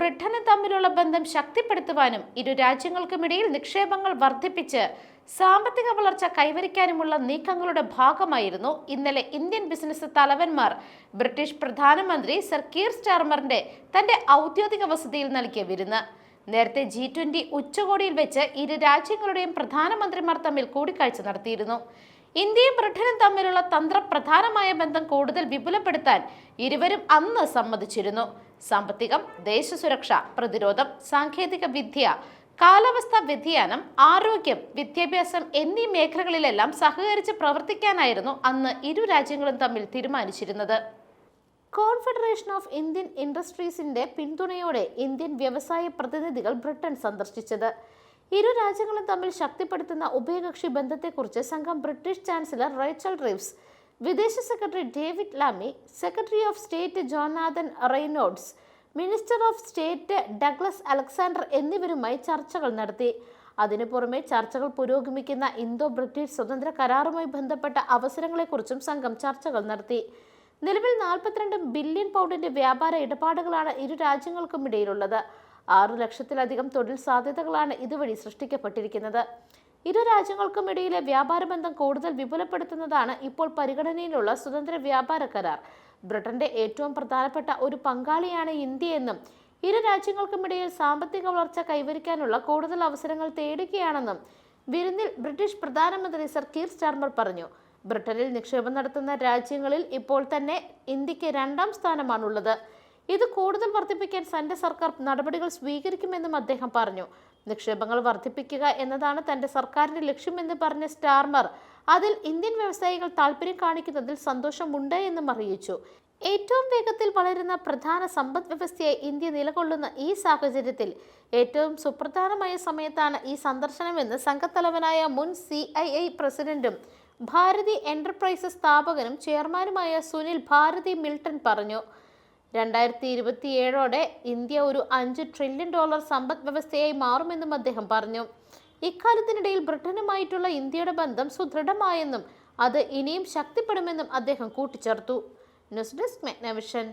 ബ്രിട്ടനും തമ്മിലുള്ള ബന്ധം ശക്തിപ്പെടുത്തുവാനും ഇരു രാജ്യങ്ങൾക്കുമിടയിൽ നിക്ഷേപങ്ങൾ വർദ്ധിപ്പിച്ച് സാമ്പത്തിക വളർച്ച കൈവരിക്കാനുമുള്ള നീക്കങ്ങളുടെ ഭാഗമായിരുന്നു ഇന്നലെ ഇന്ത്യൻ ബിസിനസ് തലവന്മാർ. ബ്രിട്ടീഷ് പ്രധാനമന്ത്രി സർ കീർ സ്റ്റാർമറിന്റെ തന്റെ ഔദ്യോഗിക വസതിയിൽ നൽകിയ വിരുന്ന്. നേരത്തെ ജി ട്വന്റി ഉച്ചകോടിയിൽ വെച്ച് ഇരു രാജ്യങ്ങളുടെയും പ്രധാനമന്ത്രിമാർ തമ്മിൽ കൂടിക്കാഴ്ച നടത്തിയിരുന്നു. ഇന്ത്യയും ബ്രിട്ടനും തമ്മിലുള്ള തന്ത്രപ്രധാനമായ ബന്ധം കൂടുതൽ വിപുലപ്പെടുത്താൻ ഇരുവരും അന്ന് സമ്മതിച്ചിരുന്നു. സാമ്പത്തികം ദേശസുരക്ഷ പ്രതിരോധം സാങ്കേതിക വിദ്യ കാലാവസ്ഥാ വ്യതിയാനം ആരോഗ്യം വിദ്യാഭ്യാസം എന്നീ മേഖലകളിലെല്ലാം സഹകരിച്ച് പ്രവർത്തിക്കാനായിരുന്നു അന്ന് ഇരു രാജ്യങ്ങളും തമ്മിൽ തീരുമാനിച്ചിരുന്നത്. കോൺഫെഡറേഷൻ ഓഫ് ഇന്ത്യൻ ഇൻഡസ്ട്രീസിന്റെ പിന്തുണയോടെ ഇന്ത്യൻ വ്യവസായ പ്രതിനിധികൾ ബ്രിട്ടൻ സന്ദർശിച്ചത്. ഇരു രാജ്യങ്ങളും തമ്മിൽ ശക്തിപ്പെടുത്തുന്ന ഉഭയകക്ഷി ബന്ധത്തെക്കുറിച്ച് സംഘം ബ്രിട്ടീഷ് ചാൻസലർ റൈച്ചൽ റീവ്സ് വിദേശ secretary David Lammy secretary of state Jonathan Reynolds minister of state Douglas Alexander എന്നിവരുമായി ചർച്ചകൾ നടത്തി. അതിനു പുറമെ ചർച്ചകൾ പുരോഗമിക്കുന്ന ഇന്തോ ബ്രിട്ടീഷ് സ്വതന്ത്ര കരാറുമായി ബന്ധപ്പെട്ട അവസരങ്ങളെക്കുറിച്ചും സംഘം ചർച്ചകൾ നടത്തി. നിലവിൽ നാൽപ്പത്തിരണ്ട് ബില്യൺ പൗണ്ടിന്റെ വ്യാപാര ഇടപാടുകളാണ് ഇരു രാജ്യങ്ങൾക്കും ഇടയിലുള്ളത്. ആറു ലക്ഷത്തിലധികം തൊഴിൽ സാധ്യതകളാണ് ഇതുവഴി സൃഷ്ടിക്കപ്പെട്ടിരിക്കുന്നത്. ഇരു രാജ്യങ്ങൾക്കും ഇടയിലെ വ്യാപാര ബന്ധം കൂടുതൽ വിപുലപ്പെടുത്തുന്നതാണ് ഇപ്പോൾ പരിഗണനയിലുള്ള സ്വതന്ത്ര വ്യാപാര കരാർ. ബ്രിട്ടന്റെ ഏറ്റവും പ്രധാനപ്പെട്ട ഒരു പങ്കാളിയാണ് ഇന്ത്യയെന്നും ഇരു രാജ്യങ്ങൾക്കുമിടയിൽ സാമ്പത്തിക വളർച്ച കൈവരിക്കാനുള്ള കൂടുതൽ അവസരങ്ങൾ തേടുകയാണെന്നും വിരുന്നിൽ ബ്രിട്ടീഷ് പ്രധാനമന്ത്രി സർ കീർ സ്റ്റാർമർ പറഞ്ഞു. ബ്രിട്ടനിൽ നിക്ഷേപം നടത്തുന്ന രാജ്യങ്ങളിൽ ഇപ്പോൾ തന്നെ ഇന്ത്യയ്ക്ക് രണ്ടാം സ്ഥാനമാണുള്ളത്. ഇത് കൂടുതൽ വർദ്ധിപ്പിക്കാൻ തന്റെ സർക്കാർ നടപടികൾ സ്വീകരിക്കുമെന്നും അദ്ദേഹം പറഞ്ഞു. നിക്ഷേപങ്ങൾ വർദ്ധിപ്പിക്കുക എന്നതാണ് തന്റെ സർക്കാരിന്റെ ലക്ഷ്യമെന്ന് പറഞ്ഞ സ്റ്റാർമർ. അതിൽ ഇന്ത്യൻ വ്യവസായികൾ താല്പര്യം കാണിക്കുന്നതിൽ സന്തോഷമുണ്ട് എന്നും അറിയിച്ചു. ഏറ്റവും വേഗത്തിൽ വളരുന്ന പ്രധാന സമ്പദ് വ്യവസ്ഥയായി ഇന്ത്യ നിലകൊള്ളുന്ന ഈ സാഹചര്യത്തിൽ ഏറ്റവും സുപ്രധാനമായ സമയത്താണ് ഈ സന്ദർശനമെന്ന് സംഘത്തലവനായ മുൻ സി ഐ ഐ പ്രസിഡന്റും ഭാരതി എന്റർപ്രൈസസ് സ്ഥാപകനും ചെയർമാനുമായ സുനിൽ ഭാരതി മിൽട്ടൺ പറഞ്ഞു. രണ്ടായിരത്തി ഇരുപത്തിയേഴോടെ ഇന്ത്യ ഒരു അഞ്ച് ട്രില്യൺ ഡോളർ സമ്പദ് വ്യവസ്ഥയായി മാറുമെന്നും അദ്ദേഹം പറഞ്ഞു. ഇക്കാലത്തിനിടയിൽ ബ്രിട്ടനുമായിട്ടുള്ള ഇന്ത്യയുടെ ബന്ധം സുദൃഢമായെന്നും അത് ഇനിയും ശക്തിപ്പെടുമെന്നും അദ്ദേഹം കൂട്ടിച്ചേർത്തു. News desk മെഗ്നവിഷൻ.